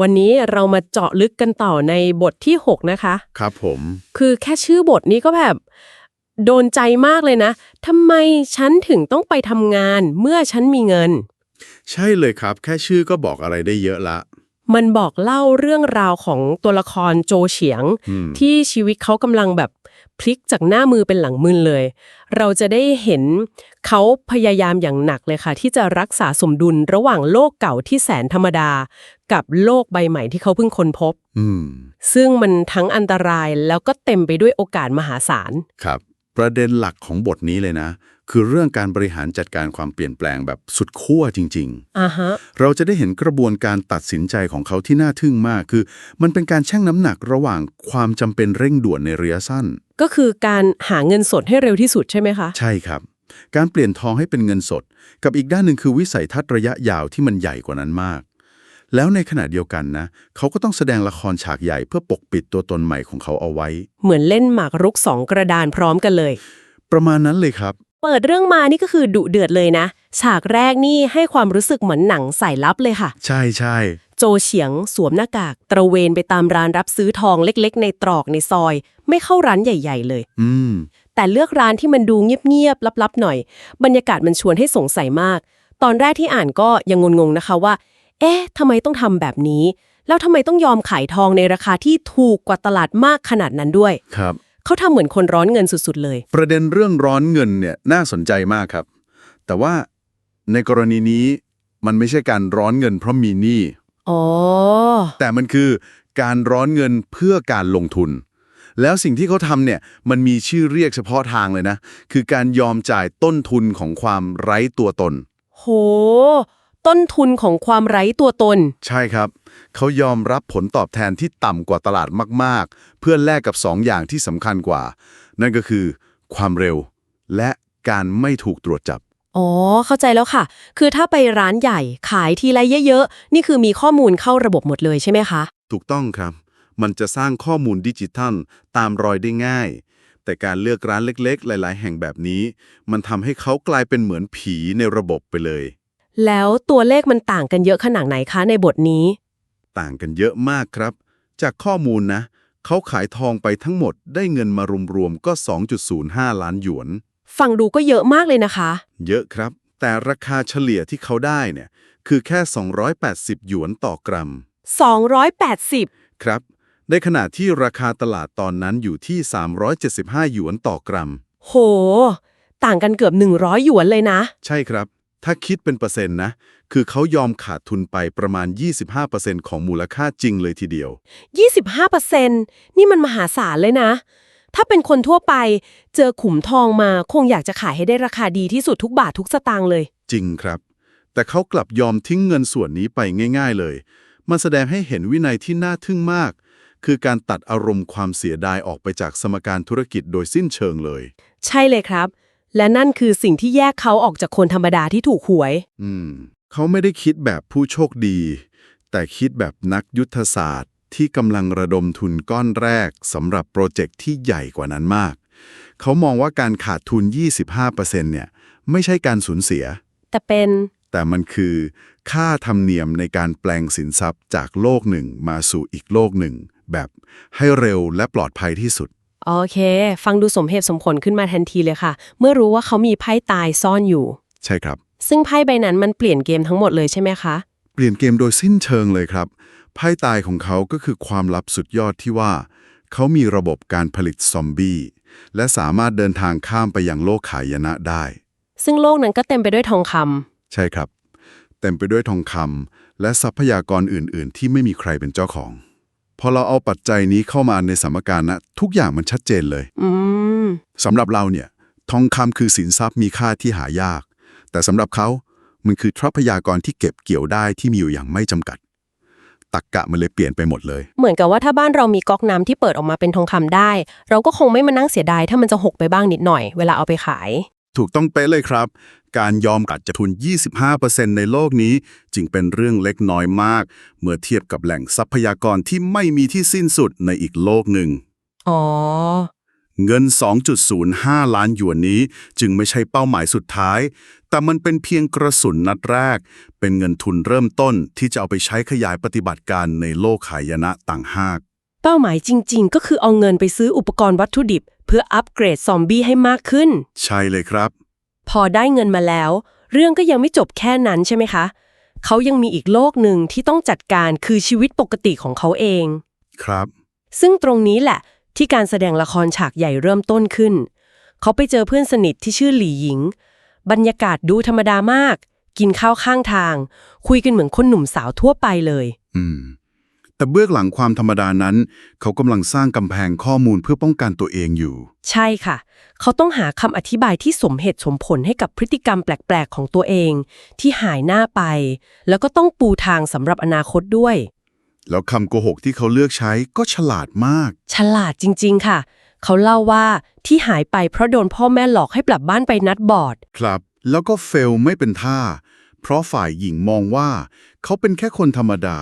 วันนี้เรามาเจาะลึกกันต่อในบทที่ 6 นะคะ ครับผม คือแค่ชื่อบทนี้ก็แบบ โดนใจมากเลยนะทำไมฉันถึงต้องไปทำงานเมื่อฉันมีเงิน ใช่เลยครับ แค่ชื่อก็บอกอะไรได้เยอะละ มันบอกเล่าเรื่องราวของตัวละครโจเฉียงอืมที่ชีวิตเขากำลังแบบ พลิกจากหน้ามือเป็นหลังมือเลย เราจะได้เห็นเขาพยายามอย่างหนักเลยค่ะ ที่จะรักษาสมดุลระหว่างโลกเก่าที่แสนธรรมดา กับโลกใบใหม่ที่เขาเพิ่งค้นพบอืมซึ่งมันทั้งอันตรายแล้วก็เต็มไปด้วยโอกาสมหาศาลครับ ประเด็นหลักของบทนี้เลยนะ คือเรื่องการบริหารจัดการความเปลี่ยนแปลงแบบสุดขั้วจริงอ่าฮะๆเราจะได้เห็นกระบวนการตัดสินใจของเขาที่น่าทึ่งมาก คือ มันเป็นการชั่งน้ำหนักระหว่างความจำเป็นเร่งด่วนในระยะสั้น ก็คือการหาเงินสดให้เร็วที่สุดใช่ไหมคะ ใช่ครับ การเปลี่ยนทองให้เป็นเงินสด กับอีกด้านหนึ่งคือวิสัยทัศน์ระยะยาวที่มันใหญ่กว่านั้นมาก แล้วในขณะเดียวกันนะ เขาก็ต้องแสดงละครฉากใหญ่เพื่อปกปิดตัวตนใหม่ของเขาเอาไว้ เหมือนเล่นหมากรุกสองกระดานพร้อมกันเลย ประมาณนั้นเลยครับ เปิดเรื่องมานี่ก็คือดุเดือดเลยนะ ฉากแรกนี่ให้ความรู้สึกเหมือนหนังสายลับเลยค่ะ ใช่ใช่โจเฉียงสวมหน้ากาก ตระเวนไปตามร้านรับซื้อทองเล็กๆ ในตรอกในซอย ไม่เข้าร้านใหญ่ ๆ เลย อืม แต่เลือกร้านที่มันดูเงียบๆลับๆหน่อย บรรยากาศมันชวนให้สงสัยมาก ตอนแรกที่อ่านก็ยังงงๆนะคะว่า เอ๊ะทำไมต้องทำแบบนี้ แล้วทำไมต้องยอมขายทองในราคาที่ถูกกว่าตลาดมากขนาดนั้นด้วยครับ เขาทำเหมือนคนร้อนเงินสุดๆเลย ประเด็นเรื่องร้อนเงินเนี่ยน่าสนใจมากครับ แต่ว่าในกรณีนี้มันไม่ใช่การร้อนเงินเพราะมีหนี้อ๋อ แต่มันคือการร้อนเงินเพื่อการลงทุน แล้วสิ่งที่เขาทำเนี่ยมันมีชื่อเรียกเฉพาะทางเลยนะ คือการยอมจ่ายต้นทุนของความไร้ตัวตน โห ต้นทุนของความไร้ตัวตน ใช่ครับ เขายอมรับผลตอบแทนที่ต่ำกว่าตลาดมากๆ เพื่อแลกกับสองอย่างที่สำคัญกว่า นั่นก็คือ ความเร็ว และการไม่ถูกตรวจจับ อ๋อ เข้าใจแล้วค่ะ คือถ้าไปร้านใหญ่ขายทีละเยอะๆ นี่คือมีข้อมูลเข้าระบบหมดเลยใช่ไหมคะ ถูกต้องครับ มันจะสร้างข้อมูลดิจิทัล ตามรอยได้ง่าย แต่การเลือกร้านเล็กๆ หลาย ๆ แห่งแบบนี้ มันทำให้เขากลายเป็นเหมือนผีในระบบไปเลย แล้วตัวเลขมันต่างกันเยอะขนาดไหนคะในบทนี้ ต่างกันเยอะมากครับ จากข้อมูลนะ เขาขายทองไปทั้งหมดได้เงินมารวมๆก็ 2.05 ล้านหยวน ฟังดูก็เยอะมากเลยนะคะ เยอะครับ แต่ราคาเฉลี่ยที่เขาได้เนี่ยคือแค่ 280 หยวนต่อกรัม 280 ครับ ในขณะที่ราคาตลาดตอนนั้นอยู่ที่ 375 หยวนต่อกรัม โห ต่างกันเกือบ 100 หยวนเลยนะ ใช่ครับ ถ้าคิดเป็นเปอร์เซ็นต์นะ คือเขายอมขาดทุนไปประมาณ 25%ของมูลค่าจริงเลยทีเดียว 25%นี่มันมหาศาลเลยนะ ถ้าเป็นคนทั่วไป เจอขุมทองมาคงอยากจะขายให้ได้ราคาดีที่สุดทุกบาททุกสตางค์เลย จริงครับ แต่เขากลับยอมทิ้งเงินส่วนนี้ไปง่าย ๆ เลย มันแสดงให้เห็นวินัยที่น่าทึ่งมาก คือการตัดอารมณ์ความเสียดายออกไปจากสมการธุรกิจโดยสิ้นเชิงเลย ใช่เลยครับ และนั่นคือสิ่งที่แยกเขาออกจากคนธรรมดาที่ถูกหวย อืม เขาไม่ได้คิดแบบผู้โชคดี แต่คิดแบบนักยุทธศาสตร์ที่กำลังระดมทุนก้อนแรกสำหรับโปรเจกต์ที่ใหญ่กว่านั้นมาก เขามองว่าการขาดทุน 25%เนี่ย ไม่ใช่การสูญเสีย แต่เป็น แต่มันคือค่าธรรมเนียมในการแปลงสินทรัพย์จากโลกหนึ่งมาสู่อีกโลกหนึ่ง แบบให้เร็วและปลอดภัยที่สุด โอเค ฟังดูสมเหตุสมผลขึ้นมาทันทีเลยค่ะ เมื่อรู้ว่าเขามีไพ่ตายซ่อนอยู่ ใช่ครับ ซึ่งไพ่ใบนั้นมันเปลี่ยนเกมทั้งหมดเลยใช่ไหมคะ เปลี่ยนเกมโดยสิ้นเชิงเลยครับ ไพ่ตายของเขาก็คือความลับสุดยอดที่ว่า เขามีระบบการผลิตซอมบี้และสามารถเดินทางข้ามไปยังโลกขายนะได้ ซึ่งโลกนั้นก็เต็มไปด้วยทองคำใช่ครับ เต็มไปด้วยทองคำและทรัพยากรอื่น ๆ ที่ไม่มีใครเป็นเจ้าของ พอเราเอาปัจจัยนี้เข้ามาในสมการนะ ทุกอย่างมันชัดเจนเลยอืมสำหรับเราเนี่ย ทองคำคือสินทรัพย์มีค่าที่หายาก แต่สำหรับเขา มันคือทรัพยากรที่เก็บเกี่ยวได้ที่มีอยู่อย่างไม่จำกัด ตักกะมันเลยเปลี่ยนไปหมดเลย เหมือนกับว่าถ้าบ้านเรามีก๊อกน้ำที่เปิดออกมาเป็นทองคำได้ เราก็คงไม่มานั่งเสียดายถ้ามันจะหกไปบ้างนิดหน่อย เวลาเอาไปขาย ถูกต้องเป๊ะเลยครับ การยอมกัดจะทุน 25%ในโลกนี้ จึงเป็นเรื่องเล็กน้อยมาก เมื่อเทียบกับแหล่งทรัพยากรที่ไม่มีที่สิ้นสุดในอีกโลกหนึ่ง อ๋อ เงิน 2.05 ล้านหยวนนี้จึงไม่ใช่เป้าหมายสุดท้าย แต่มันเป็นเพียงกระสุนนัดแรก เป็นเงินทุนเริ่มต้นที่จะเอาไปใช้ขยายปฏิบัติการในโลกขายนะต่างหาก เป้าหมายจริง ๆ ก็คือเอาเงินไปซื้ออุปกรณ์วัตถุดิบเพื่ออัปเกรดซอมบี้ให้มากขึ้น ใช่เลยครับ พอได้เงินมาแล้ว เรื่องก็ยังไม่จบแค่นั้นใช่ไหมคะ เขายังมีอีกโลกหนึ่งที่ต้องจัดการคือชีวิตปกติของเขาเอง ครับ ซึ่งตรงนี้แหละ ที่การแสดงละครฉากใหญ่เริ่มต้นขึ้น เขาไปเจอเพื่อนสนิทที่ชื่อหลี่หญิง บรรยากาศดูธรรมดามาก กินข้าวข้างทาง คุยกันเหมือนคนหนุ่มสาวทั่วไปเลย อืม แต่เบื้องหลังความธรรมดานั้น เขากำลังสร้างกำแพงข้อมูลเพื่อป้องกันตัวเองอยู่ ใช่ค่ะ เขาต้องหาคำอธิบายที่สมเหตุสมผลให้กับพฤติกรรมแปลก ๆ ของตัวเอง ที่หายหน้าไป แล้วก็ต้องปูทางสำหรับอนาคตด้วย แล้วคำโกหกที่เขาเลือกใช้ก็ฉลาดมาก ฉลาดจริง ๆ ค่ะ เขาเล่าว่าที่หายไปเพราะโดนพ่อแม่หลอกให้กลับบ้านไปนัดบอร์ด ครับ แล้วก็เฟลไม่เป็นท่า เพราะฝ่ายหญิงมองว่า เขาเป็นแค่คนธรรมดา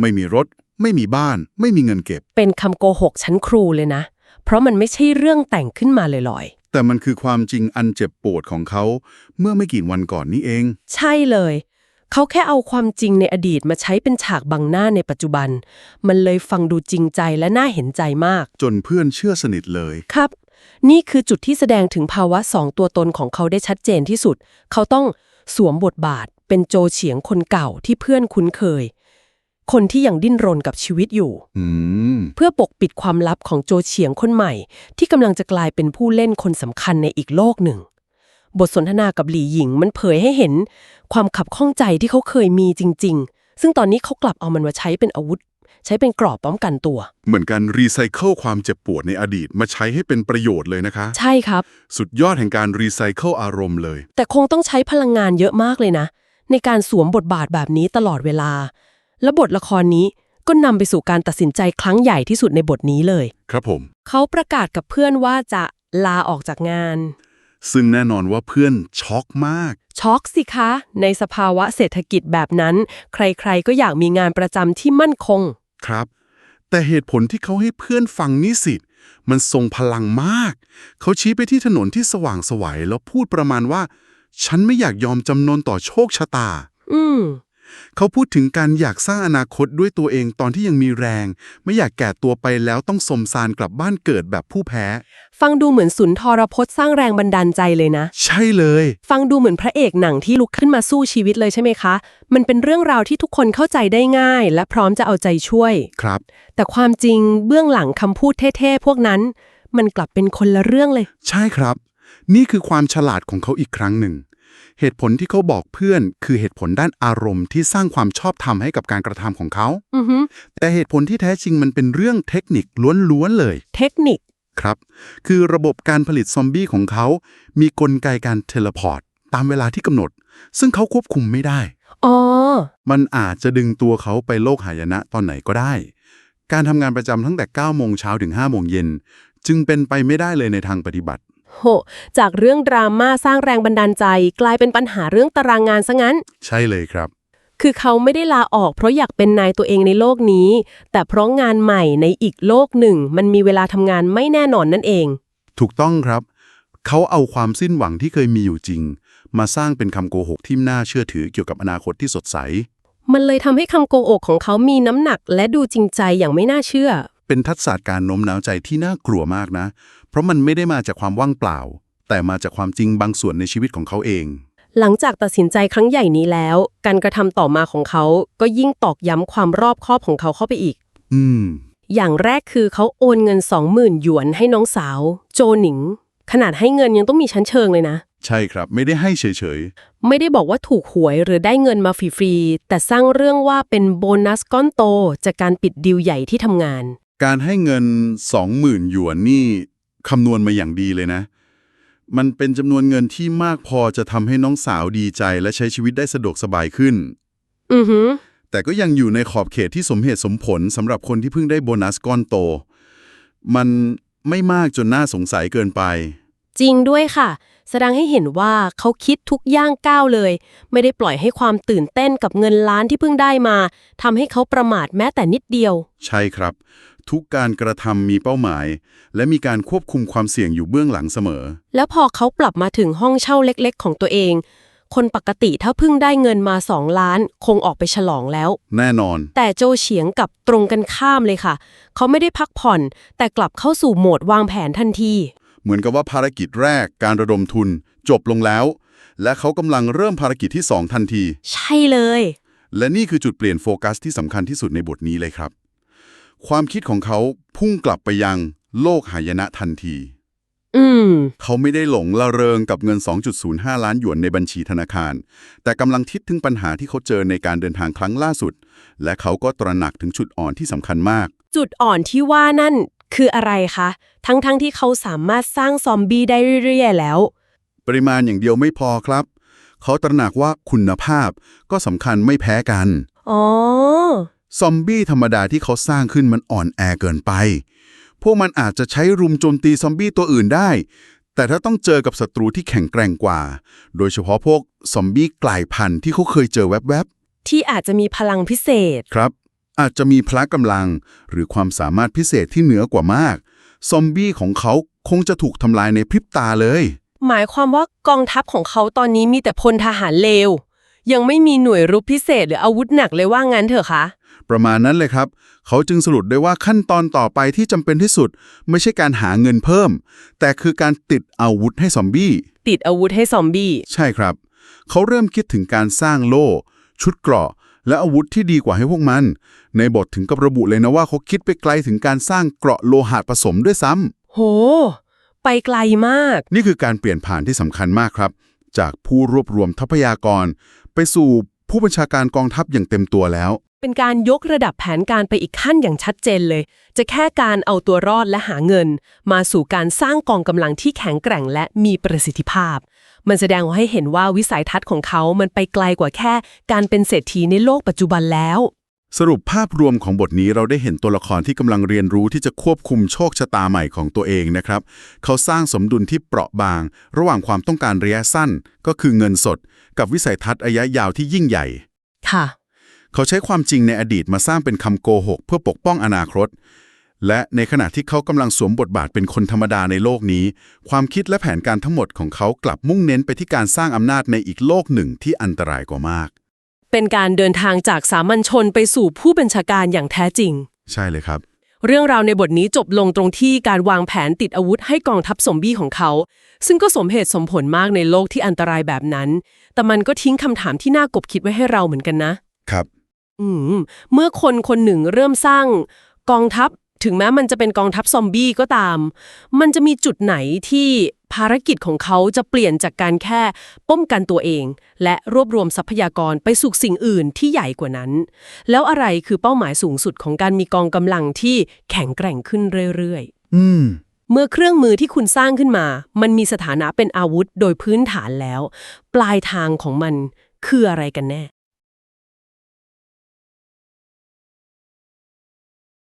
ไม่มีรถ ไม่มีบ้าน ไม่มีเงินเก็บ เป็นคำโกหกชั้นครูเลยนะ เพราะมันไม่ใช่เรื่องแต่งขึ้นมาลอยแต่มันคือความจริงอันเจ็บปวดของเขา เมื่อไม่กี่วันก่อนนี้เองๆใช่เลย เขาแค่เอาความจริงในอดีตมาใช้เป็นฉากบังหน้าในปัจจุบัน มันเลยฟังดูจริงใจและน่าเห็นใจมาก จนเพื่อนเชื่อสนิทเลย ครับ นี่คือจุดที่แสดงถึงภาวะสองตัวตนของเขาได้ชัดเจนที่สุด เขาต้องสวมบทบาท เป็นโจเฉียงคนเก่าที่เพื่อนคุ้นเคย คนที่ยังดิ้นรนกับชีวิตอยู่ อืม เพื่อปกปิดความลับของโจเฉียงคนใหม่ ที่กำลังจะกลายเป็นผู้เล่นคนสำคัญในอีกโลกหนึ่ง บทสนทนากับหลี่หญิงมันเผยให้เห็น ความขับข้องใจที่เขาเคยมีจริง ๆ ซึ่งตอนนี้เขากลับเอามันมาใช้เป็นอาวุธ ใช้เป็นกรอบป้องกันตัว เหมือนการรีไซเคิลความเจ็บปวดในอดีตมาใช้ให้เป็นประโยชน์เลยนะคะ ใช่ครับ สุดยอดแห่งการรีไซเคิลอารมณ์เลย แต่คงต้องใช้พลังงานเยอะมากเลยนะ ในการสวมบทบาทแบบนี้ตลอดเวลา และบทละครนี้ก็นำไปสู่การตัดสินใจครั้งใหญ่ที่สุดในบทนี้เลย ครับผม เขาประกาศกับเพื่อนว่าจะลาออกจากงาน ซึ่งแน่นอนว่าเพื่อนช็อกมาก ช็อกสิคะ ในสภาวะเศรษฐกิจแบบนั้น ใครๆก็อยากมีงานประจำที่มั่นคง ครับ แต่เหตุผลที่เขาให้เพื่อนฟังนี่สิมันทรงพลังมาก เขาชี้ไปที่ถนนที่สว่างไสวัยแล้วพูดประมาณว่า ฉันไม่อยากยอมจำนนต่อโชคชะตา อืม เขาพูดถึงการอยากสร้างอนาคตด้วยตัวเองตอนที่ยังมีแรง ไม่อยากแก่ตัวไปแล้วต้องสมสารกลับบ้านเกิดแบบผู้แพ้ ฟังดูเหมือนสุนทรพจน์สร้างแรงบันดาลใจเลยนะ ใช่เลย ฟังดูเหมือนพระเอกหนังที่ลุกขึ้นมาสู้ชีวิตเลยใช่ไหมคะ มันเป็นเรื่องราวที่ทุกคนเข้าใจได้ง่าย และพร้อมจะเอาใจช่วย ครับ แต่ความจริงเบื้องหลังคำพูดเท่ๆพวกนั้น มันกลับเป็นคนละเรื่องเลย ใช่ครับ นี่คือความฉลาดของเขาอีกครั้งหนึ่ง เหตุผลที่เขาบอกเพื่อน คือเหตุผลด้านอารมณ์ที่สร้างความชอบธรรมให้กับการกระทำของเขาอือฮึแต่เหตุผลที่แท้จริงมันเป็นเรื่องเทคนิคล้วนๆเลย เทคนิคครับ คือระบบการผลิตซอมบี้ของเขา มีกลไกการเทเลพอร์ตตามเวลาที่กำหนด ซึ่งเขาควบคุมไม่ได้อ๋อมันอาจจะดึงตัวเขาไปโลกหายนะตอนไหนก็ได้ การทำงานประจำตั้งแต่9โมงเช้าถึง5โมงเย็น จึงเป็นไปไม่ได้เลยในทางปฏิบัติ โห จากเรื่องดราม่าสร้างแรงบันดาลใจ กลายเป็นปัญหาเรื่องตารางงานซะงั้น ใช่เลยครับ คือเขาไม่ได้ลาออกเพราะอยากเป็นนายตัวเองในโลกนี้ แต่เพราะงานใหม่ในอีกโลกหนึ่ง มันมีเวลาทำงานไม่แน่นอนนั่นเอง ถูกต้องครับ เขาเอาความสิ้นหวังที่เคยมีอยู่จริง มาสร้างเป็นคำโกหกที่น่าเชื่อถือเกี่ยวกับอนาคตที่สดใส มันเลยทำให้คำโกหกของเขามีน้ำหนัก และดูจริงใจอย่างไม่น่าเชื่อ เป็นทักษะการโน้มน้าวใจที่น่ากลัวมากนะเพ ราะมันไม่ได้มาจากความว่างเปล่า แต่มาจากความจริงบางส่วนในชีวิตของเขาเอง หลังจากตัดสินใจครั้งใหญ่นี้แล้ว การกระทำต่อมาของเขาก็ยิ่งตอกย้ำความรอบคอบของเขาเข้าไปอีก อืม อย่างแรกคือเขาโอนเงิน 20,000หยวนให้น้องสาว โจหนิง ขนาดให้เงินยังต้องมีชั้นเชิงเลยนะ ใช่ครับ ไม่ได้ให้เฉยไม่ได้บอกว่าถูกหวยหรือได้เงินมาฟรีๆแต่สร้างเรื่องว่าเป็นโบนัสก้อนโตจากการปิดดีลใหญ่ที่ทำงานๆการให้เงิน 20,000หยวนนี่ คำนวณมาอย่างดีเลยนะ มันเป็นจำนวนเงินที่มากพอจะทำให้น้องสาวดีใจและใช้ชีวิตได้สะดวกสบายขึ้น อือหือแต่ก็ยังอยู่ในขอบเขตที่สมเหตุสมผลสำหรับคนที่เพิ่งได้โบนัสก้อนโต มันไม่มากจนน่าสงสัยเกินไป จริงด้วยค่ะ แสดงให้เห็นว่าเขาคิดทุกย่างก้าวเลย ไม่ได้ปล่อยให้ความตื่นเต้นกับเงินล้านที่เพิ่งได้มาทำให้เขาประมาทแม้แต่นิดเดียว ใช่ครับ ทุกการกระทำมีเป้าหมาย และมีการควบคุมความเสี่ยงอยู่เบื้องหลังเสมอ แล้วพอเขากลับมาถึงห้องเช่าเล็กๆ ของตัวเอง คนปกติถ้าเพิ่งได้เงินมา2ล้าน คงออกไปฉลองแล้ว แน่นอน แต่โจเฉียงกลับตรงกันข้ามเลยค่ะ เขาไม่ได้พักผ่อน แต่กลับเข้าสู่โหมดวางแผนทันที เหมือนกับว่าภารกิจแรกการระดมทุน จบลงแล้ว และเขากำลังเริ่มภารกิจที่2ทันที ใช่เลย และนี่คือจุดเปลี่ยนโฟกัสที่สำคัญที่สุดในบทนี้เลยครับ ความคิดของเขาพุ่งกลับไปยังโลกหายนะทันที อืม เขาไม่ได้หลงละเริงกับเงิน 2.05 ล้านหยวนในบัญชีธนาคาร แต่กำลังคิดถึงปัญหาที่เขาเจอในการเดินทางครั้งล่าสุด และเขาก็ตระหนักถึงจุดอ่อนที่สำคัญมาก จุดอ่อนที่ว่านั่นคืออะไรคะ ทั้งๆทที่เขาสามารถสร้างซอมบี้ได้เรื่อยๆแล้ว ปริมาณอย่างเดียวไม่พอครับ เขาตระหนักว่าคุณภาพก็สำคัญไม่แพ้กัน อ๋อ ซอมบี้ธรรมดาที่เขาสร้างขึ้นมันอ่อนแอเกินไป พวกมันอาจจะใช้รุมโจมตีซอมบี้ตัวอื่นได้ แต่ถ้าต้องเจอกับศัตรูที่แข็งแกร่งกว่า โดยเฉพาะพวกซอมบี้กลายพันธุ์ที่เขาเคยเจอแวบที่อาจจะมีพลังพิเศษๆครับ อาจจะมีพละกำลัง หรือความสามารถพิเศษที่เหนือกว่ามาก ซอมบี้ของเขาคงจะถูกทำลายในพริบตาเลย หมายความว่ากองทัพของเขาตอนนี้มีแต่พลทหารเลว ยังไม่มีหน่วยรบพิเศษหรืออาวุธหนักเลยว่างั้นเถอะคะ ประมาณนั้นเลยครับ เขาจึงสรุปได้ว่าขั้นตอนต่อไปที่จำเป็นที่สุด ไม่ใช่การหาเงินเพิ่ม แต่คือการติดอาวุธให้ซอมบี้ ติดอาวุธให้ซอมบี้ ใช่ครับ เขาเริ่มคิดถึงการสร้างโล่ ชุดเกราะ และอาวุธที่ดีกว่าให้พวกมัน ในบทถึงกับระบุเลยนะว่าเขาคิดไปไกลถึงการสร้างเกราะโลหะผสมด้วยซ้ำโห ไปไกลมาก นี่คือการเปลี่ยนผ่านที่สำคัญมากครับ จากผู้รวบรวมทรัพยากร ไปสู่ผู้บัญชาการกองทัพอย่างเต็มตัวแล้ว เป็นการยกระดับแผนการไปอีกขั้นอย่างชัดเจนเลย จะแค่การเอาตัวรอดและหาเงิน มาสู่การสร้างกองกำลังที่แข็งแกร่งและมีประสิทธิภาพ มันแสดงให้เห็นว่าวิสัยทัศน์ของเขา มันไปไกลกว่าแค่ การเป็นเศรษฐีในโลกปัจจุบันแล้ว สรุปภาพรวมของบทนี้เราได้เห็นตัวละครที่กำลังเรียนรู้ที่จะควบคุมโชคชะตาใหม่ของตัวเองนะครับ เขาสร้างสมดุลที่เปราะบาง ระหว่างความต้องการระยะสั้น ก็คือเงินสด กับวิสัยทัศน์ระยะยาวที่ยิ่งใหญ่ ค่ะ เขาใช้ความจริงในอดีตมาสร้างเป็นคำโกหก เพื่อปกป้องอนาคต และในขณะที่เขากำลังสวมบทบาทเป็นคนธรรมดาในโลกนี้ ความคิดและแผนการทั้งหมดของเขากลับมุ่งเน้นไปที่การสร้างอำนาจในอีกโลกหนึ่งที่อันตรายกว่ามาก เป็นการเดินทางจากสามัญชนไปสู่ผู้บัญชาการอย่างแท้จริง ใช่เลยครับ เรื่องราวในบทนี้จบลงตรงที่การวางแผนติดอาวุธให้กองทัพซอมบี้ของเขา ซึ่งก็สมเหตุสมผลมากในโลกที่อันตรายแบบนั้น แต่มันก็ทิ้งคำถามที่น่ากบคิดไว้ให้เราเหมือนกันนะ ครับ อืมเมื่อคนคนหนึ่งเริ่มสร้างกองทัพ ถึงแม้มันจะเป็นกองทัพซอมบี้ก็ตาม มันจะมีจุดไหนที่ภารกิจของเขาจะเปลี่ยนจากการแค่ป้องกันตัวเอง และรวบรวมทรัพยากรไปสู่สิ่งอื่นที่ใหญ่กว่านั้น แล้วอะไรคือเป้าหมายสูงสุดของการมีกองกำลังที่แข็งแกร่งขึ้นเรื่อยๆ อืม เมื่อเครื่องมือที่คุณสร้างขึ้นมา มันมีสถานะเป็นอาวุธโดยพื้นฐานแล้ว ปลายทางของมันคืออะไรกันแน่